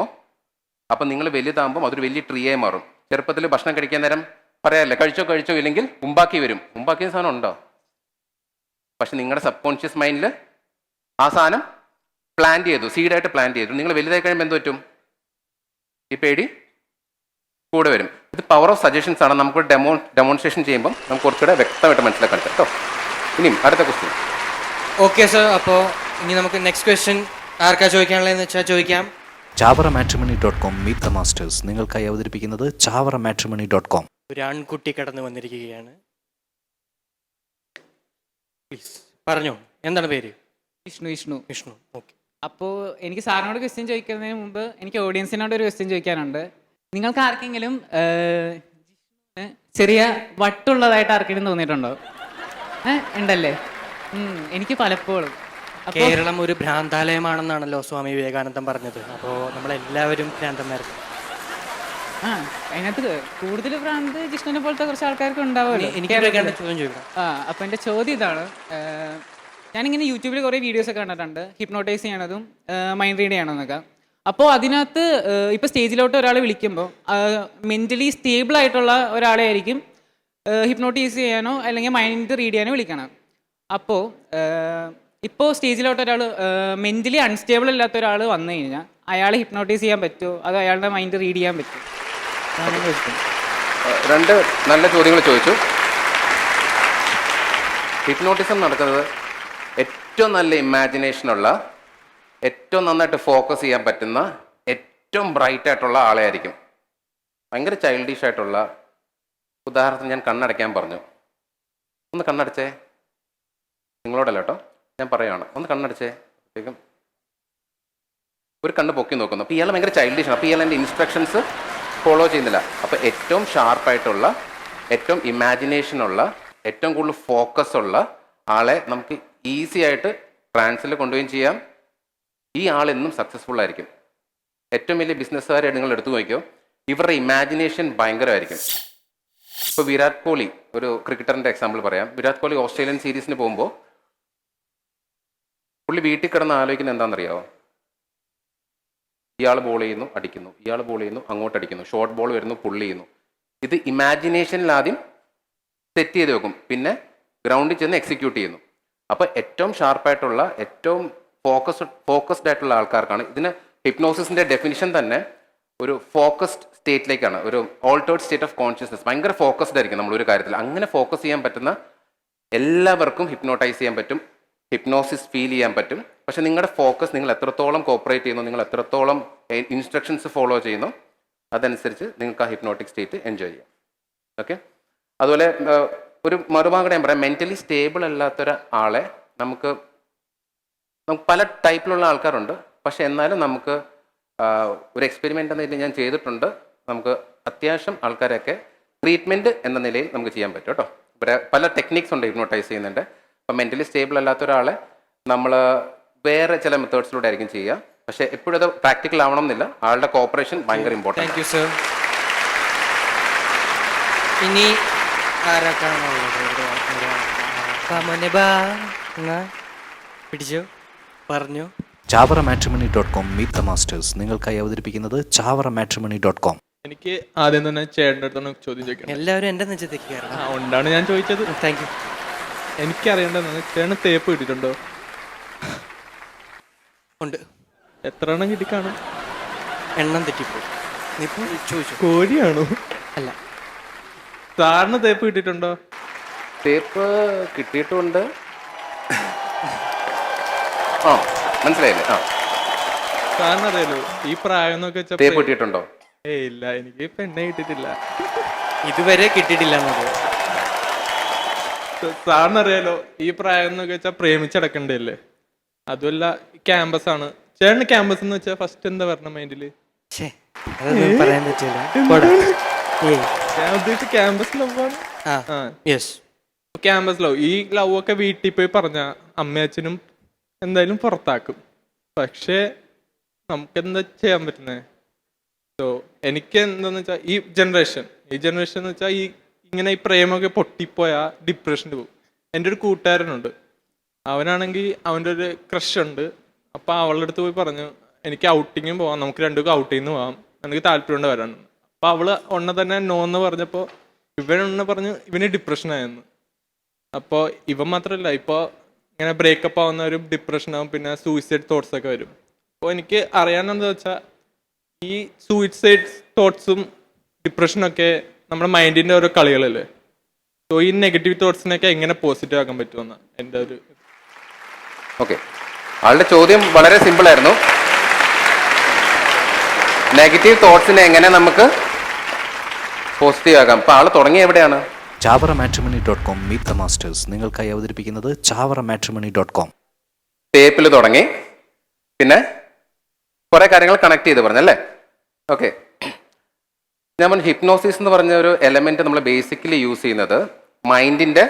അപ്പം നിങ്ങൾ വലുതാകുമ്പോൾ അതൊരു വലിയ ട്രീ ആയി മാറും. ചെറുപ്പത്തിൽ ഭക്ഷണം കഴിക്കാൻ നേരം പറയാല്ലേ കഴിച്ചോ കഴിച്ചോ ഇല്ലെങ്കിൽ ഉമ്പാക്കി വരും. ഉമ്പാക്കിയ സാധനം ഉണ്ടോ? പക്ഷെ നിങ്ങളുടെ സബ് കോൺഷ്യസ് മൈൻഡിൽ ആ സാധനം പ്ലാൻ ചെയ്തു സീഡായിട്ട് പ്ലാൻ ചെയ്തു. നിങ്ങൾ വലുതായി കഴിയുമ്പോൾ എന്ത് പറ്റും? ഈ പേടി കൂടെ വരും. ഇത് പവർ ഓഫ് സജഷൻസ് ആണ്. നമുക്ക് ഡെമോ ഡെമോൺസ്ട്രേഷൻ ചെയ്യുമ്പോൾ നമുക്ക് കുറച്ചുകൂടെ വ്യക്തമായിട്ട് മനസ്സിലാക്കാൻ കേട്ടോ. ഇനിയും അടുത്ത ക്വസ്റ്റ്യൻ ഓക്കെ സർ അപ്പോൾ ഇനി നമുക്ക് നെക്സ്റ്റ് ക്വസ്റ്റ്യൻ ആർക്കാ ചോദിക്കാനുള്ളതെന്ന് വെച്ചാൽ ചോദിക്കാം. Chavara matrimony dot com meet the masters നിങ്ങൾക്കായി അവതരിപ്പിക്കുന്നത് ചാവറ മാട്രിമണി ഡോട്ട് കോം ഒരു ആൺകുട്ടി കടന്നു വന്നിരിക്കുകയാണ്. പ്ലീസ് പറഞ്ഞോ. എന്താണ് പേര്? വിഷ്ണു വിഷ്ണു. വിഷ്ണു. ഓക്കെ അപ്പോൾ എനിക്ക് സാറിനോട് ക്വസ്റ്റ്യൻ ചോദിക്കുന്നതിന് മുമ്പ് എനിക്ക് ഓഡിയൻസിനോട് ഒരു ക്വസ്റ്റ്യൻ ചോദിക്കാനുണ്ട്. നിങ്ങൾക്ക് ആർക്കെങ്കിലും ഏഹ്, ചെറിയ വട്ടുള്ളതായിട്ട് ആർക്കെങ്കിലും തോന്നിയിട്ടുണ്ടോ? ഏഹ് ഉണ്ടല്ലേ? എനിക്ക് പലപ്പോഴും. കേരളം ഒരു ഭ്രാന്താലയമാണെന്നാണല്ലോ സ്വാമി വിവേകാനന്ദം പറഞ്ഞത്. അപ്പോൾ നമ്മളെല്ലാവരും ഭ്രാന്തന്മാർക്ക് ആ അതിനകത്ത് കൂടുതൽ ഭ്രാന്ത് ജിഷ്ണുനെ പോലത്തെ കുറച്ച് ആൾക്കാർക്ക് ഉണ്ടാവുമല്ലോ. എനിക്ക് ചോദ്യം ആ അപ്പോൾ എന്റെ ചോദ്യം ഇതാണ് ഏഹ്, ഞാനിങ്ങനെ യൂട്യൂബിൽ കുറേ വീഡിയോസ് ഒക്കെ കണ്ടിട്ടുണ്ട്. ഹിപ്നോട്ടൈസ് ചെയ്യണതും മൈൻഡ് റീഡ് ചെയ്യണമെന്നൊക്കെ. അപ്പോൾ അതിനകത്ത് ഏഹ്, ഇപ്പോൾ സ്റ്റേജിലോട്ട് ഒരാൾ വിളിക്കുമ്പോൾ മെന്റലി സ്റ്റേബിൾ ആയിട്ടുള്ള ഒരാളെ ആയിരിക്കും ഹിപ്നോട്ടൈസ് ചെയ്യാനോ അല്ലെങ്കിൽ മൈൻഡ് റീഡ് ചെയ്യാനോ വിളിക്കണം. അപ്പോൾ ഇപ്പോൾ സ്റ്റേജിലോട്ട് ഒരാൾ മെന്റലി അൺസ്റ്റേബിൾ അല്ലാത്ത ഒരാൾ വന്നു കഴിഞ്ഞാൽ അയാളെ ഹിപ്നോട്ടൈസ് ചെയ്യാൻ പറ്റുമോ? അതോ അയാളുടെ മൈൻഡ് റീഡ് ചെയ്യാൻ പറ്റുമോ. രണ്ട് നല്ല ചോദ്യങ്ങൾ ചോദിച്ചു. ഹിപ്നോട്ടിസം നടക്കുന്നത് ഏറ്റവും നല്ല ഇമാജിനേഷനുള്ള ഏറ്റവും നന്നായിട്ട് ഫോക്കസ് ചെയ്യാൻ പറ്റുന്ന ഏറ്റവും ബ്രൈറ്റ് ആയിട്ടുള്ള ആളെ ആയിരിക്കും ഭയങ്കര ചൈൽഡിഷ് ആയിട്ടുള്ള ഉദാഹരണത്തിന് ഞാൻ കണ്ണടയ്ക്കാൻ പറഞ്ഞു. ഒന്ന് കണ്ണടച്ചേ. നിങ്ങളോടല്ല കേട്ടോ? ഞാൻ പറയുകയാണ് ഒന്ന് കണ്ണടച്ചേ. അപ്പോഴേക്കും ഒരു കണ്ണ് പൊക്കി നോക്കുന്നു. അപ്പോൾ ഇയാൾ ഭയങ്കര ചൈൽഡിഷാണ് അപ്പോൾ ഇയാൾ എന്റെ ഇൻസ്ട്രക്ഷൻസ് ഫോളോ ചെയ്യുന്നില്ല. അപ്പോൾ ഏറ്റവും ഷാർപ്പായിട്ടുള്ള ഏറ്റവും ഇമാജിനേഷനുള്ള ഏറ്റവും കൂടുതൽ ഫോക്കസ് ഉള്ള ആളെ നമുക്ക് ഈസി ആയിട്ട് ട്രാൻസിൽ കൊണ്ടുപോയി ചെയ്യാം. ഈ ആൾ എന്നും സക്സസ്ഫുൾ ആയിരിക്കും. ഏറ്റവും വലിയ ബിസിനസ്സുകാരെ നിങ്ങൾ എടുത്തു നോക്കിയോ ഇവരുടെ ഇമാജിനേഷൻ ഭയങ്കരമായിരിക്കും. ഇപ്പോൾ വിരാട് കോഹ്ലി ഒരു ക്രിക്കറ്ററിന്റെ എക്സാമ്പിൾ പറയാം. വിരാട് കോഹ്ലി ഓസ്ട്രേലിയൻ സീരീസിന് പോകുമ്പോൾ പുള്ളി വീട്ടിൽ കിടന്ന് ആലോചിക്കുന്നത് എന്താണെന്നറിയാമോ ഇയാൾ ബോൾ ചെയ്യുന്നു അടിക്കുന്നു. ഇയാൾ ബോൾ ചെയ്യുന്നു അങ്ങോട്ട് അടിക്കുന്നു. ഷോർട്ട് ബോൾ വരുന്നു പുള്ളി ചെയ്യുന്നു. ഇത് ഇമാജിനേഷനിൽ ആദ്യം സെറ്റ് ചെയ്ത് വെക്കും. പിന്നെ ഗ്രൗണ്ടിൽ ചെന്ന് എക്സിക്യൂട്ട് ചെയ്യുന്നു. അപ്പോൾ ഏറ്റവും ഷാർപ്പായിട്ടുള്ള ഏറ്റവും ഫോക്കസ് ഫോക്കസ്ഡ് ആയിട്ടുള്ള ആൾക്കാർക്കാണ് ഇതിന് ഹിപ്നോസിസിന്റെ ഡെഫിനിഷൻ തന്നെ ഒരു ഫോക്കസ്ഡ് സ്റ്റേറ്റിലേക്കാണ് ഒരു ഓൾട്ടേർഡ് സ്റ്റേറ്റ് ഓഫ് കോൺഷ്യസ്നസ് ഭയങ്കര ഫോക്കസ്ഡ് ആയിരിക്കും നമ്മളൊരു കാര്യത്തിൽ. അങ്ങനെ ഫോക്കസ് ചെയ്യാൻ പറ്റുന്ന എല്ലാവർക്കും ഹിപ്നോട്ടൈസ് ചെയ്യാൻ പറ്റും. ഹിപ്നോസിസ് ഫീൽ ചെയ്യാൻ പറ്റും. പക്ഷേ നിങ്ങളുടെ ഫോക്കസ് നിങ്ങൾ എത്രത്തോളം കോപ്പറേറ്റ് ചെയ്യുന്നു നിങ്ങൾ എത്രത്തോളം ഇൻസ്ട്രക്ഷൻസ് ഫോളോ ചെയ്യുന്നു അതനുസരിച്ച് നിങ്ങൾക്ക് ആ ഹിപ്നോട്ടിക് സ്റ്റേറ്റ് എൻജോയ് ചെയ്യാം. ഓക്കെ അതുപോലെ ഒരു മറുഭാഗം ഞാൻ പറയാം മെന്റലി സ്റ്റേബിൾ അല്ലാത്തൊരു ആളെ നമുക്ക് നമുക്ക് പല ടൈപ്പിലുള്ള ആൾക്കാരുണ്ട്. പക്ഷെ എന്നാലും നമുക്ക് ഒരു എക്സ്പെരിമെന്റ് എന്ന നിലയിൽ ഞാൻ ചെയ്തിട്ടുണ്ട്. നമുക്ക് അത്യാവശ്യം ആൾക്കാരെയൊക്കെ ട്രീറ്റ്മെന്റ് എന്ന നിലയിൽ നമുക്ക് ചെയ്യാൻ പറ്റും കേട്ടോ. പല ടെക്നിക്സ് ഉണ്ട് ഹിപ്നോട്ടൈസ് ചെയ്യുന്നുണ്ട് അപ്പം മെന്റലി സ്റ്റേബിൾ അല്ലാത്ത ഒരാളെ നമ്മൾ വേറെ ചില മെത്തേഡ്സിലൂടെ ആയിരിക്കും ചെയ്യുക. പക്ഷേ എപ്പോഴും അത് പ്രാക്ടിക്കൽ ആവണം എന്നില്ല ആളുടെ കോപ്പറേഷൻ ഭയങ്കര ഇമ്പോർട്ടന്റ് താങ്ക് യു സർ ഇനി പിടിച്ചോ? പറഞ്ഞു. Chavara matrimony dot com meet the masters നിങ്ങൾക്കായി അവതരിപ്പിക്കുന്നത് ചാവറ മാട്രിമണി ഡോട്ട് കോം. എനിക്ക് ആദ്യം തന്നെ ചേട്ടന്റെ അടുത്താണ് ചോദ്യം ചോദിക്കണം എല്ലാവരും എന്റെ നെഞ്ചത്തേക്ക് ആ കയറണം ഉണ്ടാണ് ഞാൻ ചോദിച്ചത്. താങ്ക് യു എനിക്കറിയേണ്ടതാണ് ചേണ് തേപ്പ് കിട്ടിയിട്ടുണ്ടോ? ഉണ്ട്. എത്ര എണ്ണം കിട്ടിക്കാണും എണ്ണം തെറ്റിപ്പോയി. നീ ചോദിച്ചു. കോഴിയാണോ അല്ല. സാറിന് തേപ്പ് കിട്ടിയിട്ടുണ്ടോ? തേപ്പ് കിട്ടിയിട്ടുണ്ട്. ആ മനസ്സിലായില്ലേ? ആ. സാറിന് അറിയാലോ ഈ പ്രായം എന്നൊക്കെ വെച്ചാൽ തേപ്പ് കിട്ടിയിട്ടുണ്ടോ? ഏയ് ഇല്ല എനിക്ക് പെണ്ണെ കിട്ടിയിട്ടില്ല. ഇതുവരെ കിട്ടിയിട്ടില്ല എന്നത്. സാറിന് അറിയാലോ ഈ പ്രായം എന്നൊക്കെ വെച്ചാൽ പ്രേമിച്ചടക്കണ്ടല്ലേ അതുമല്ല ക്യാമ്പസ് ആണ്. ചേട്ടന് ക്യാമ്പസ് എന്ന് വെച്ചാൽ ഫസ്റ്റ് എന്താ പറഞ്ഞ മൈൻഡിൽ പറയാൻ പറ്റില്ല. പോടാ. ഏയ്. ഞാൻ ഉദ്ദേശിച്ച ക്യാമ്പസ് ലവാണ് ക്യാമ്പസ് ലവ് ഈ ലവ് ഒക്കെ വീട്ടിൽ പോയി പറഞ്ഞ അമ്മയച്ഛനും എന്തായാലും പുറത്താക്കും. പക്ഷേ നമുക്ക് എന്താ ചെയ്യാൻ പറ്റുന്നേ? സോ എനിക്ക് എന്താന്ന് വെച്ചാൽ ഈ ജനറേഷൻ ഈ ജനറേഷൻ എന്ന് വെച്ചാൽ ഈ ഇങ്ങനെ ഈ പ്രേമൊക്കെ പൊട്ടിപ്പോയ ഡിപ്രഷനിൽ പോകും. എന്റെ ഒരു കൂട്ടുകാരനുണ്ട്. അവനാണെങ്കിൽ അവന്റെ ഒരു ക്രഷ് ഉണ്ട്. അപ്പം അവളുടെ അടുത്ത് പോയി പറഞ്ഞു എനിക്ക് ഔട്ടിങ്ങും പോവാം. നമുക്ക് രണ്ടുപേർക്കും ഔട്ടിങ്ങിന് പോവാം. എനിക്ക് താല്പര്യമുണ്ട് വരാൻ. അപ്പോൾ അവൾ ഒന്നെ തന്നെ നോ എന്ന് പറഞ്ഞപ്പോൾ ഇവൻ ഒന്നെ പറഞ്ഞു ഇവന് ഡിപ്രഷൻ ആയെന്ന്. അപ്പോൾ ഇവൻ മാത്രമല്ല ഇപ്പോൾ ഇങ്ങനെ ബ്രേക്കപ്പ് ആവുന്നവരും ഡിപ്രഷൻ ആവും. പിന്നെ സൂയിസൈഡ് തോട്ട്സ് ഒക്കെ വരും. അപ്പോൾ എനിക്ക് അറിയാനെന്താ വെച്ചാൽ ഈ സൂയിസൈഡ് തോട്ട്സും ഡിപ്രഷനൊക്കെ നമ്മുടെ മൈൻഡിന്റെ ഓരോ കളികളല്ലേ? സോ ഈ നെഗറ്റീവ് തോട്ട്സിനൊക്കെ എങ്ങനെ പോസിറ്റീവ് ആക്കാൻ പറ്റുമെന്ന് എന്റെ ഒരു ഓക്കെ ആളുടെ ചോദ്യം വളരെ സിമ്പിൾ ആയിരുന്നു. നെഗറ്റീവ് തോട്ട്സിനെ എങ്ങനെ നമുക്ക് പോസിറ്റീവ് ആക്കാം? അപ്പൊ ആൾ തുടങ്ങി എവിടെയാണ്? Chavara matrimony dot com meet the masters നിങ്ങൾക്കായി അവതരിപ്പിക്കുന്നത് ചാവറ മാട്രിമണി ഡോട്ട് കോം തേപ്പിൽ തുടങ്ങി. പിന്നെ കുറെ കാര്യങ്ങൾ കണക്ട് ചെയ്ത് പറഞ്ഞല്ലേ ഓക്കെ പറഞ്ഞു ഹിപ്നോസിസ് എന്ന് പറഞ്ഞ ഒരു എലമെന്റ് നമ്മൾ ബേസിക്കലി യൂസ് ചെയ്യുന്നത് മൈൻഡിന്റെ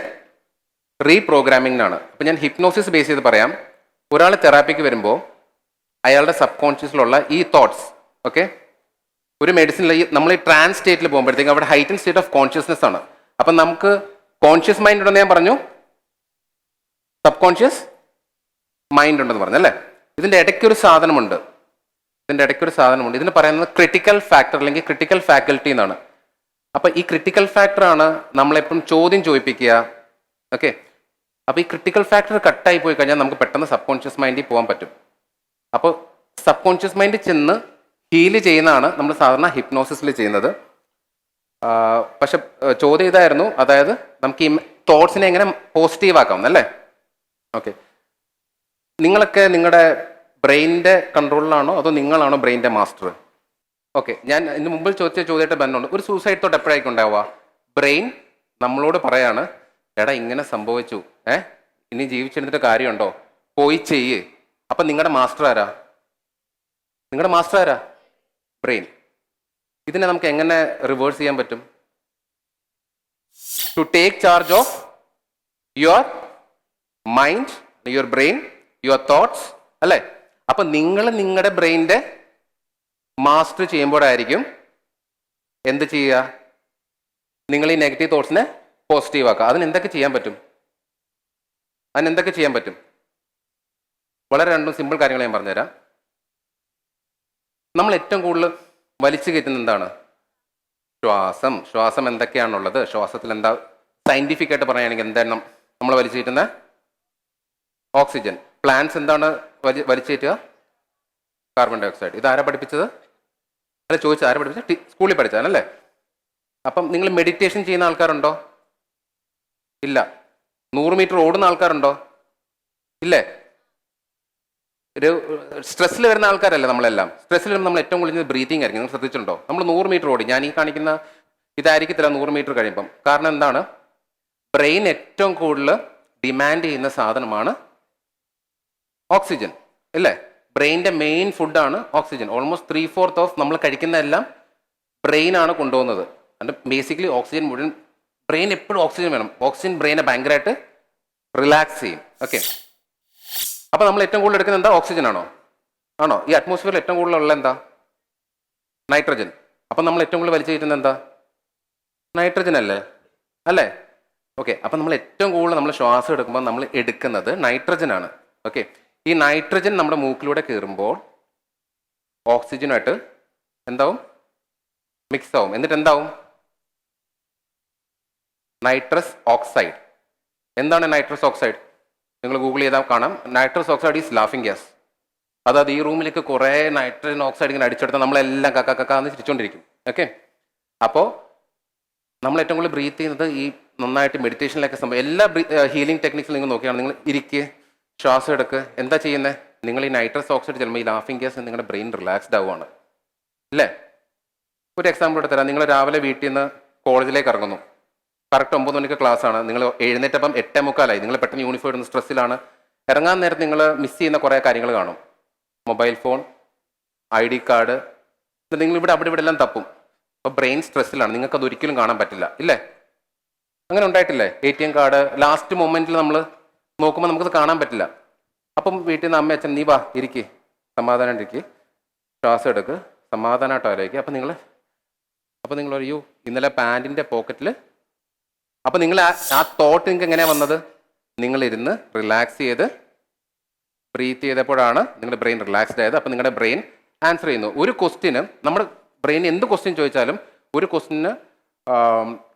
റീപ്രോഗ്രാമിംഗിനാണ് അപ്പം ഞാൻ ഹിപ്നോസിസ് ബേസ് ചെയ്ത് പറയാം. ഒരാൾ തെറാപ്പിക്ക് വരുമ്പോൾ അയാളുടെ സബ് കോൺഷ്യസിലുള്ള ഈ തോട്ട്സ് ഓക്കെ ഒരു മെഡിസിൻ നമ്മൾ ഈ ട്രാൻസ് സ്റ്റേറ്റിൽ പോകുമ്പോഴത്തേക്കും അവിടെ ഹൈറ്റൻ സ്റ്റേറ്റ് ഓഫ് കോൺഷ്യസ്നെസ് ആണ്. അപ്പം നമുക്ക് കോൺഷ്യസ് മൈൻഡ് ഉണ്ടെന്ന് ഞാൻ പറഞ്ഞു. സബ് കോൺഷ്യസ് മൈൻഡ് ഉണ്ടെന്ന് പറഞ്ഞു അല്ലേ? ഇതിന്റെ ഇടയ്ക്ക് ഒരു സാധനമുണ്ട്. ഇതിന്റെ ഇടയ്ക്ക് ഒരു സാധനമുണ്ട്. ഇതിന് പറയുന്നത് ക്രിട്ടിക്കൽ ഫാക്ടർ അല്ലെങ്കിൽ ക്രിട്ടിക്കൽ ഫാക്കൽറ്റി എന്നാണ്. അപ്പോൾ ഈ ക്രിട്ടിക്കൽ ഫാക്ടറാണ് നമ്മളെപ്പോഴും ചോദ്യം ചോദിപ്പിക്കുക. ഓക്കെ അപ്പോൾ ഈ ക്രിട്ടിക്കൽ ഫാക്ടർ കട്ടായി പോയി കഴിഞ്ഞാൽ നമുക്ക് പെട്ടെന്ന് സബ് കോൺഷ്യസ് മൈൻഡിൽ പോകാൻ പറ്റും. അപ്പോൾ സബ് കോൺഷ്യസ് മൈൻഡിൽ ചെന്ന് ഹീൽ ചെയ്യുന്നതാണ് നമ്മൾ സാധാരണ ഹിപ്നോസിസിൽ ചെയ്യുന്നത്. പക്ഷെ ചോദ്യം ഇതായിരുന്നു. അതായത് നമുക്ക് ഈ തോട്ട്സിനെ എങ്ങനെ പോസിറ്റീവ് ആക്കാം അല്ലേ? ഓക്കെ നിങ്ങളൊക്കെ നിങ്ങളുടെ ബ്രെയിനിന്റെ കൺട്രോളിലാണോ അതോ നിങ്ങളാണോ ബ്രെയിനിന്റെ മാസ്റ്റർ? ഓക്കെ ഞാൻ ഇതിന് മുമ്പിൽ ചോദിച്ച ചോദ്യമായിട്ട് ബന്ധമുണ്ട്. ഒരു സൂസൈഡ് തൊട്ട് എപ്പോഴായിരിക്കും ഉണ്ടാവുക? ബ്രെയിൻ നമ്മളോട് പറയാണ് എടാ ഇങ്ങനെ സംഭവിച്ചു. ഏ? ഇനി ജീവിച്ചിരുന്നിട്ട് കാര്യമുണ്ടോ? പോയി ചെയ്യ്. അപ്പം നിങ്ങളുടെ മാസ്റ്റർ ആരാ? നിങ്ങളുടെ മാസ്റ്റർ ആരാ? ബ്രെയിൻ. ഇതിനെ നമുക്ക് എങ്ങനെ റിവേഴ്സ് ചെയ്യാൻ പറ്റും? To take charge of your mind your brain your thoughts അല്ലേ? അപ്പൊ നിങ്ങൾ നിങ്ങളുടെ ബ്രെയിനിന്റെ മാസ്റ്റർ ചെയ്യുമ്പോഴായിരിക്കും എന്ത് ചെയ്യുക? നിങ്ങൾ ഈ നെഗറ്റീവ് തോട്ട്സിനെ പോസിറ്റീവ് ആക്കുക. അതിന് എന്തൊക്കെ ചെയ്യാൻ പറ്റും? അതിന് എന്തൊക്കെ ചെയ്യാൻ പറ്റും? വളരെ രണ്ടും സിമ്പിൾ കാര്യങ്ങൾ ഞാൻ പറഞ്ഞുതരാം. നമ്മൾ ഏറ്റവും കൂടുതൽ വലിച്ചു കയറ്റുന്ന എന്താണ്? ശ്വാസം. ശ്വാസം എന്തൊക്കെയാണുള്ളത്? ശ്വാസത്തിൽ എന്താ സയന്റിഫിക് ആയിട്ട് പറയുകയാണെങ്കിൽ എന്താണ് നമ്മൾ വലിച്ചു കയറ്റുന്ന ഓക്സിജൻ. പ്ലാന്റ്സ് എന്താണ് വലി വലിച്ചേറ്റുക. കാർബൺ ഡയോക്സൈഡ് ഇത് ആരാ പഠിപ്പിച്ചത്? അല്ല ചോദിച്ചത് ആരാ പഠിപ്പിച്ചത്? സ്കൂളിൽ പഠിച്ചതാണല്ലേ? അപ്പം നിങ്ങൾ മെഡിറ്റേഷൻ ചെയ്യുന്ന ആൾക്കാരുണ്ടോ? ഇല്ല. നൂറ് മീറ്റർ ഓടുന്ന ആൾക്കാരുണ്ടോ? ഇല്ലേ? ഒരു സ്ട്രെസ്സിൽ വരുന്ന ആൾക്കാരല്ല നമ്മളെല്ലാം. സ്ട്രെസ്സിൽ വരുമ്പോൾ നമ്മൾ ഏറ്റവും കൂടുതൽ ബ്രീതിങ് ആയിരിക്കും. നിങ്ങൾ ശ്രദ്ധിച്ചിട്ടുണ്ടോ? നമ്മൾ നൂറ് മീറ്റർ ഓടി. ഞാൻ ഈ കാണിക്കുന്ന ഇതായിരിക്കത്തില്ല നൂറ് മീറ്റർ കഴിയുമ്പം. കാരണം എന്താണ്? ബ്രെയിൻ ഏറ്റവും കൂടുതൽ ഡിമാൻഡ് ചെയ്യുന്ന സാധനമാണ് ഓക്സിജൻ അല്ലേ ബ്രെയിന്റെ മെയിൻ ഫുഡാണ് oxygen. Almost three fourth of നമ്മൾ കഴിക്കുന്ന എല്ലാം ബ്രെയിനാണ് കൊണ്ടുപോകുന്നത്. അതിന്റെ ബേസിക്കലി ഓക്സിജൻ മുഴുവൻ ബ്രെയിൻ എപ്പോഴും ഓക്സിജൻ വേണം. ഓക്സിജൻ ബ്രെയിനെ ഭയങ്കരമായിട്ട് റിലാക്സ് ചെയ്യും. ഓക്കെ അപ്പോൾ നമ്മൾ ഏറ്റവും കൂടുതൽ എടുക്കുന്നത് എന്താ? ഓക്സിജൻ ആണോ? ആണോ? ഈ അറ്റ്മോസ്ഫിയറിൽ ഏറ്റവും കൂടുതൽ ഉള്ള എന്താ? നൈട്രജൻ അപ്പം നമ്മൾ ഏറ്റവും കൂടുതൽ വലിച്ചു കയറ്റുന്നത് എന്താ? നൈട്രജൻ അല്ലേ? അല്ലേ? ഓക്കെ അപ്പം നമ്മൾ ഏറ്റവും കൂടുതൽ നമ്മൾ ശ്വാസം എടുക്കുമ്പോൾ നമ്മൾ എടുക്കുന്നത് നൈട്രജൻ ആണ്. ഓക്കെ ഈ നൈട്രജൻ നമ്മുടെ മൂക്കിലൂടെ കയറുമ്പോൾ ഓക്സിജനായിട്ട് എന്താവും? മിക്സ് ആവും. എന്നിട്ട് എന്താവും? നൈട്രസ് ഓക്സൈഡ് എന്താണ് നൈട്രസ് ഓക്സൈഡ് നിങ്ങൾ ഗൂഗിൾ ചെയ്താൽ കാണാം. Nitrous oxide is laughing gas അതായത് ഈ റൂമിലേക്ക് കുറേ നൈട്രജൻ ഓക്സൈഡ് ഇങ്ങനെ അടിച്ചെടുത്താൽ നമ്മളെല്ലാം കക്ക കക്ക എന്ന് ചിരിച്ചുകൊണ്ടിരിക്കും ഓക്കെ അപ്പോൾ നമ്മൾ ഏറ്റവും കൂടുതൽ ബ്രീത്ത് ചെയ്യുന്നത് ഈ നന്നായിട്ട് മെഡിറ്റേഷനിലൊക്കെ സംഭവം എല്ലാ ഹീലിംഗ് ടെക്നിക്സിലും നിങ്ങൾ നോക്കിയാണ്? നിങ്ങൾ ഇരിക്കുക ശ്വാസം എടുക്ക്. എന്താ ചെയ്യുന്നത് നിങ്ങൾ ഈ നൈട്രസ് ഓക്സൈഡ് ചെല്ലുമ്പോൾ ഈ ലാഫിംഗ് ഗ്യാസ് നിങ്ങളുടെ ബ്രെയിൻ റിലാക്സ്ഡ് ആവുകയാണ് അല്ലേ? ഒരു എക്സാമ്പിൾ എടുത്ത് തരാം. നിങ്ങൾ രാവിലെ വീട്ടിൽ നിന്ന് കോളേജിലേക്ക് ഇറങ്ങുന്നു. കറക്റ്റ് ഒമ്പത് മണിക്ക് ക്ലാസ് ആണ്. നിങ്ങൾ എഴുന്നേറ്റപ്പം എട്ടേ മുക്കാലായി. നിങ്ങൾ പെട്ടെന്ന് യൂണിഫോം ഇടുന്ന സ്ട്രെസ്സിലാണ് ഇറങ്ങാൻ നേരത്ത് നിങ്ങൾ മിസ് ചെയ്യുന്ന കുറേ കാര്യങ്ങൾ കാണും. Mobile phone I D card നിങ്ങൾ ഇവിടെ അവിടെ ഇവിടെ എല്ലാം തപ്പും. അപ്പോൾ ബ്രെയിൻ സ്ട്രെസ്സിലാണ് നിങ്ങൾക്ക് അത് ഒരിക്കലും കാണാൻ പറ്റില്ല. ഇല്ലേ? അങ്ങനെ ഉണ്ടായിട്ടില്ലേ? A T M card last മൊമെന്റിൽ നമ്മൾ നോക്കുമ്പോൾ നമുക്കത് കാണാൻ പറ്റില്ല. അപ്പം വീട്ടിൽ നിന്ന് അമ്മ അച്ഛൻ നീ വാ ഇരിക്ക്. സമാധാനം ഇരിക്ക്. ശ്വാസം എടുക്ക്. സമാധാനമായിട്ട് ആലോചിക്കുക അപ്പം നിങ്ങൾ അപ്പം നിങ്ങൾ അയ്യോ ഇന്നലെ പാന്റിന്റെ പോക്കറ്റിൽ അപ്പം നിങ്ങൾ ആ ആ തോട്ട് നിങ്ങൾക്ക് എങ്ങനെയാണ് വന്നത്? നിങ്ങളിരുന്ന് റിലാക്സ് ചെയ്ത് ബ്രീത്ത് ചെയ്തപ്പോഴാണ് നിങ്ങളുടെ ബ്രെയിൻ റിലാക്സ്ഡ് ആയത്. അപ്പം നിങ്ങളുടെ ബ്രെയിൻ ആൻസർ ചെയ്യുന്നു. ഒരു ക്വസ്റ്റിന് നമ്മുടെ ബ്രെയിൻ എന്ത് ക്വസ്റ്റ്യൻ ചോദിച്ചാലും ഒരു ക്വസ്റ്റിന്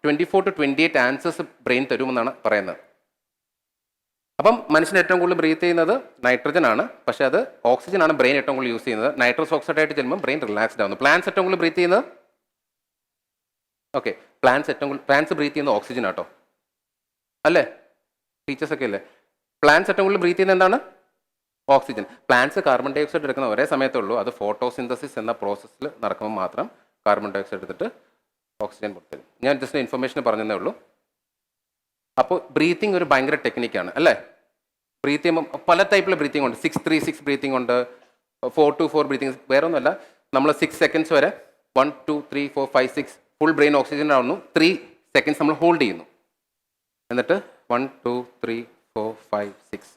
twenty four to twenty eight answers brain തരുമെന്നാണ് പറയുന്നത്. അപ്പം മനുഷ്യൻ ഏറ്റവും കൂടുതൽ ബ്രീത്ത് ചെയ്യുന്നത് നൈട്രജൻ ആണ്. പക്ഷേ അത് ഓക്സിജൻ ആണ് ബ്രെയിൻ ഏറ്റവും കൂടുതൽ യൂസ് ചെയ്യുന്നത്. നൈട്രസ് ഓക്സൈഡ് ആയിട്ട് ചെല്ലുമ്പോൾ ബ്രെയിൻ റിലാക്സ്ഡ് ആവുന്നു. പ്ലാന്റ്സ് ഏറ്റവും കൂടുതൽ ബ്രീത്ത് ചെയ്യുന്നത്? ഓക്കെ പ്ലാന്റ്സ് ഏറ്റവും കൂടുതൽ പ്ലാന്റ്സ് ബ്രീത്ത് ചെയ്യുന്നത് ഓക്സിജൻ ആട്ടോ. അല്ലേ? ടീച്ചേഴ്സ് ഒക്കെ അല്ലേ? പ്ലാന്റ്സ് ഏറ്റവും കൂടുതൽ ബ്രീത്ത് ചെയ്യുന്നത് എന്താണ്? Oxygen plants carbon dioxide എടുക്കുന്ന ഒരേ സമയത്തുള്ളൂ അത് ഫോട്ടോസിന്തസിസ് എന്ന പ്രോസസ്സിൽ നടക്കുമ്പോൾ മാത്രം കാർബൺ ഡൈ ഓക്സൈഡ് എടുത്തിട്ട് ഓക്സിജൻ കൊടുത്തത്. ഞാൻ ജസ്റ്റ് ഇൻഫർമേഷൻ പറഞ്ഞതേ ഉള്ളൂ. അപ്പോൾ ബ്രീത്തിങ് ഒരു ഭയങ്കര ടെക്നിക്കാണ് അല്ലേ? ബ്രീത്ത് ചെയ്യുമ്പോൾ പല ടൈപ്പിലെ ബ്രീത്തിങ് ഉണ്ട്. സിക്സ് ത്രീ സിക്സ് ബ്രീത്തിങ് ഉണ്ട്. ഫോർ ടു ഫോർ ബ്രീത്തിങ് വേറെ ഒന്നുമല്ല. നമ്മൾ സിക്സ് സെക്കൻഡ്സ് വരെ one two three four five six full brain oxygen ആവുന്നു. ത്രീ സെക്കൻഡ്സ് നമ്മൾ ഹോൾഡ് ചെയ്യുന്നു. എന്നിട്ട് one two three four five six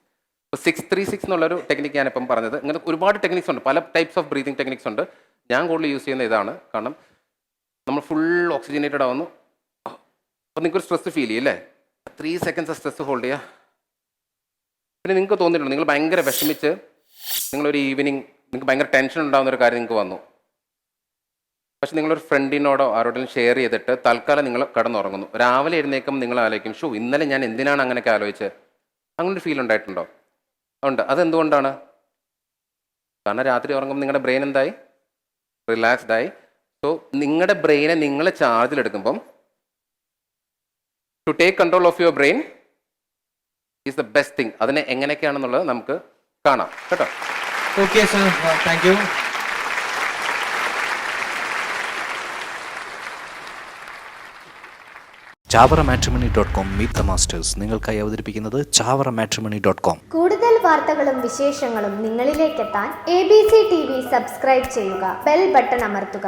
ഇപ്പോൾ സിക്സ് ത്രീ സിക്സ് എന്നുള്ളൊരു ടെക്നിക്ക് ഞാനിപ്പം പറഞ്ഞത്. ഇങ്ങനെ ഒരുപാട് ടെക്നിക്സ് ഉണ്ട്. പല ടൈപ്സ് ഓഫ് ബ്രീതിങ് ടെക്നിക്സ് ഉണ്ട്. ഞാൻ കൂടുതൽ യൂസ് ചെയ്യുന്ന ഇതാണ്. കാരണം നമ്മൾ ഫുൾ ഓക്സിജനേറ്റഡ് ആവുന്നു. അപ്പോൾ നിങ്ങൾക്ക് ഒരു സ്ട്രെസ് ഫീൽ ചെയ്യും അല്ലേ? ത്രീ സെക്കൻഡ്സ് സ്ട്രെസ് ഹോൾഡ് ചെയ്യുക പിന്നെ നിങ്ങൾക്ക് തോന്നിയിട്ടുണ്ട് നിങ്ങൾ ഭയങ്കര വിഷമിച്ച് നിങ്ങളൊരു ഈവനിങ് നിങ്ങൾക്ക് ഭയങ്കര ടെൻഷൻ ഉണ്ടാകുന്ന ഒരു കാര്യം നിങ്ങൾക്ക് വന്നു. പക്ഷെ നിങ്ങളൊരു ഫ്രണ്ടിനോടോ ആരോടെങ്കിലും ഷെയർ ചെയ്തിട്ട് തൽക്കാലം നിങ്ങൾ കടന്നുറങ്ങുന്നു. രാവിലെ എഴുന്നേക്കും നിങ്ങൾ ആലോചിക്കും ഷോ ഇന്നലെ ഞാൻ എന്തിനാണ് അങ്ങനെയൊക്കെ ആലോചിച്ചത്? അങ്ങനൊരു ഫീൽ ഉണ്ടായിട്ടുണ്ടോ? ഉണ്ട്. അതെന്തുകൊണ്ടാണ്? കാരണം രാത്രി ഉറങ്ങുമ്പോൾ നിങ്ങളുടെ ബ്രെയിൻ എന്തായി? റിലാക്സ്ഡായി സോ നിങ്ങളുടെ ബ്രെയിനെ നിങ്ങൾ ചാർജിലെടുക്കുമ്പം to take control of your brain is the best thing അതിനെ എങ്ങനെയൊക്കെയാണെന്നുള്ളത് നമുക്ക് കാണാം. കേട്ടോ? Okay sir thank you Chavara matrimony dot com meet the masters നിങ്ങൾക്കായി അവതരിപ്പിക്കുന്നത് ചാവറ മാട്രിമണി ഡോട്ട് കോം. കൂടുതൽ വാർത്തകളും വിശേഷങ്ങളും നിങ്ങളിലേക്കെത്താൻ A B C T V subscribe ചെയ്യുക. ബെൽ ബട്ടൺ അമർത്തുക.